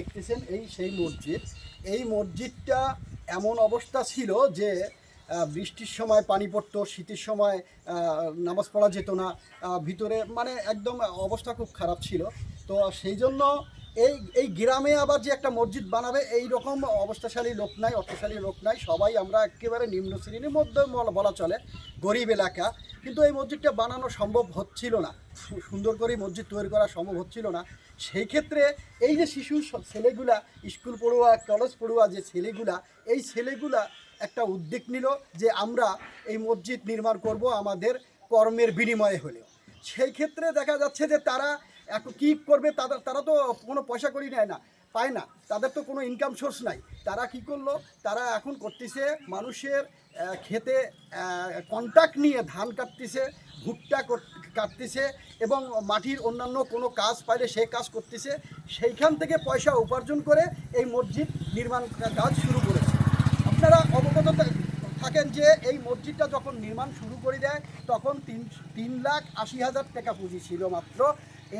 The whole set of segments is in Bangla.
দেখতেছেন এই সেই মসজিদ। এই মসজিদটা এমন অবস্থা ছিল যে বৃষ্টির সময় পানি পড়তো, শীতের সময় নামাজ পড়া যেত না। ভিতরে মানে একদম অবস্থা খুব খারাপ ছিল। তো সেই জন্য এই এই গ্রামে আবার যে একটা মসজিদ বানাবে, এই রকম অবস্থাশালী লোক নাই, অর্থশালী লোক নাই। সবাই আমরা একেবারে নিম্ন শ্রেণির মধ্যে বলা- চলে, গরিব এলাকা। কিন্তু এই মসজিদটা বানানো সম্ভব হচ্ছিল না। সুন্দর করে মসজিদ তৈরি করা সম্ভব হচ্ছিল না। সেই ক্ষেত্রে এই যে শিশু ছেলেগুলা, স্কুল পড়ুয়া, কলেজ পড়ুয়া যে ছেলেগুলা, এই ছেলেগুলা একটা উদ্যোগ নিল যে আমরা এই মসজিদ নির্মাণ করব আমাদের কর্মের বিনিময়ে হলেও। সেই ক্ষেত্রে দেখা যাচ্ছে যে তারা এখন কী করবে, তাদের, তারা তো কোনো পয়সা করি নেয় না, পায় না। তাদের তো কোনো ইনকাম সোর্স নাই। তারা কি করল, তারা এখন করতেছে মানুষের খেতে কন্ট্যাক্ট নিয়ে ধান কাটতেছে, ভুট্টা কাটতেছে এবং মাটির অন্যান্য কোনো কাজ পাইলে সে কাজ করতেছে। সেইখান থেকে পয়সা উপার্জন করে এই মসজিদ নির্মাণ কাজ শুরু করেছে। আপনারা অবগত থাকেন যে এই মসজিদটা যখন নির্মাণ শুরু করে দেয়, তখন তিন তিন লাখ আশি হাজার টাকা পুঁজি ছিল মাত্র।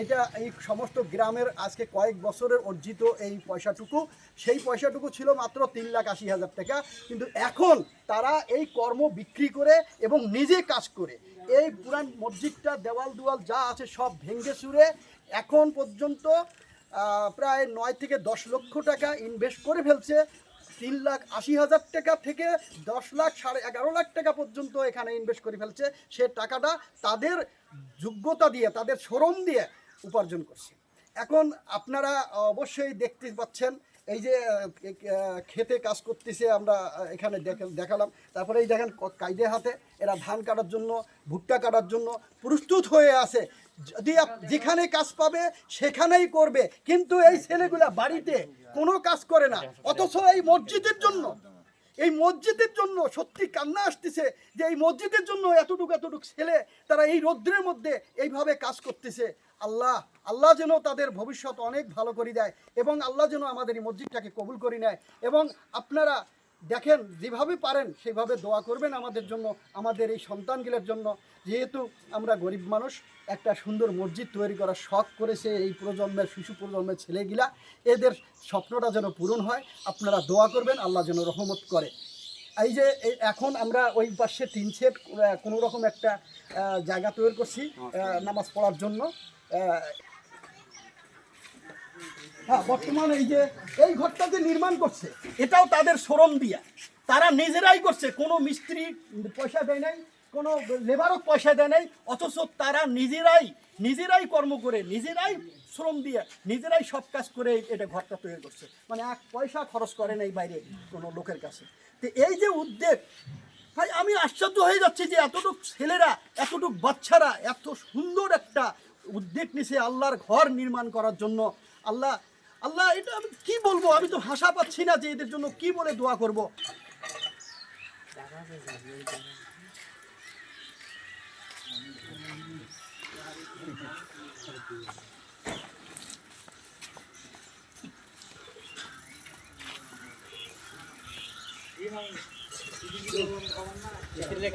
এটা এই সমস্ত গ্রামের আজকে কয়েক বছরের অর্জিত এই পয়সাটুকু। সেই পয়সাটুকু ছিল মাত্র তিন লাখ আশি হাজার টাকা। কিন্তু এখন তারা এই কর্ম বিক্রি করে এবং নিজে কাজ করে। এই পুরান মসজিদটা, দেওয়াল দুয়াল যা আছে সব ভেঙ্গে চুরে এখন পর্যন্ত প্রায় নয় থেকে দশ লক্ষ টাকা ইনভেস্ট করে ফেলছে। তিন লাখ আশি হাজার টাকা থেকে দশ লাখ সাড়ে এগারো লাখ টাকা পর্যন্ত এখানে ইনভেস্ট করে ফেলছে। সে টাকাটা তাদের যোগ্যতা দিয়ে, তাদের শ্রম দিয়ে উপার্জন করছে। এখন আপনারা অবশ্যই দেখতে পাচ্ছেন, এই যে খেতে কাজ করতেছে আমরা এখানে দেখ- দেখালাম। তারপরে এই দেখেন কাইদে হাতে এরা ধান কাটার জন্য, ভুট্টা কাটার জন্য প্রস্তুত হয়ে আছে। যদি যেখানে কাজ পাবে সেখানেই করবে। কিন্তু এই ছেলেগুলা বাড়িতে কোনো কাজ করে না, অথচ এই মসজিদের জন্য। এই মসজিদের জন্য সত্যি কান্না আসতেছে যে এই মসজিদের জন্য এতটুকু এতটুকু ছেলে তারা এই রৌদ্রের মধ্যে এইভাবে কাজ করতেছে। আল্লাহ আল্লাহ যেন তাদের ভবিষ্যৎ অনেক ভালো করে দেয় এবং আল্লাহ যেন আমাদের এই মসজিদটাকে কবুল করে নেয়। এবং আপনারা দেখেন যেভাবে পারেন সেভাবে দোয়া করবেন আমাদের জন্য আমাদের এই সন্তানগুলোর জন্য। যেহেতু আমরা গরিব মানুষ একটা সুন্দর মসজিদ তৈরি করার শখ করেছে এই প্রজন্মের শিশু প্রজন্মের ছেলেগুলা। এদের স্বপ্নটা যেন পূরণ হয় আপনারা দোয়া করবেন আল্লাহ যেন রহমত করে। এই যে এই এখন আমরা ওই পাশে তিন সেট কোনো রকম একটা জায়গা তৈরি করছি নামাজ পড়ার জন্য। হ্যাঁ বর্তমানে এই যে এই ঘরটা যে নির্মাণ করছে, এটাও তাদের শ্রম দিয়া। তারা নিজেরাই করছে, কোনো মিস্ত্রি পয়সা দেয় নাই, কোনো লেবারও পয়সা দেয় নাই, অথচ তারা নিজেরাই নিজেরাই কর্ম করে, নিজেরাই শ্রম দিয়ে, নিজেরাই সব কাজ করে এটা ঘরটা তৈরি করছে। মানে এক পয়সা খরচ করে নাই বাইরে কোনো লোকের কাছে। তো এই যে উদ্যোগ, ভাই, আমি আশ্চর্য হয়ে যাচ্ছি যে এতটুক ছেলেরা, এতটুক বাচ্চারা, এত সুন্দর একটা উদ্যোগ নিছে আল্লাহর ঘর নির্মাণ করার জন্য। আল্লাহ আল্লাহ, এটা আমি কি বলব? আমি তো ভাষা পাচ্ছি না যে এদের জন্য কি বলে দোয়া করব। ছেলে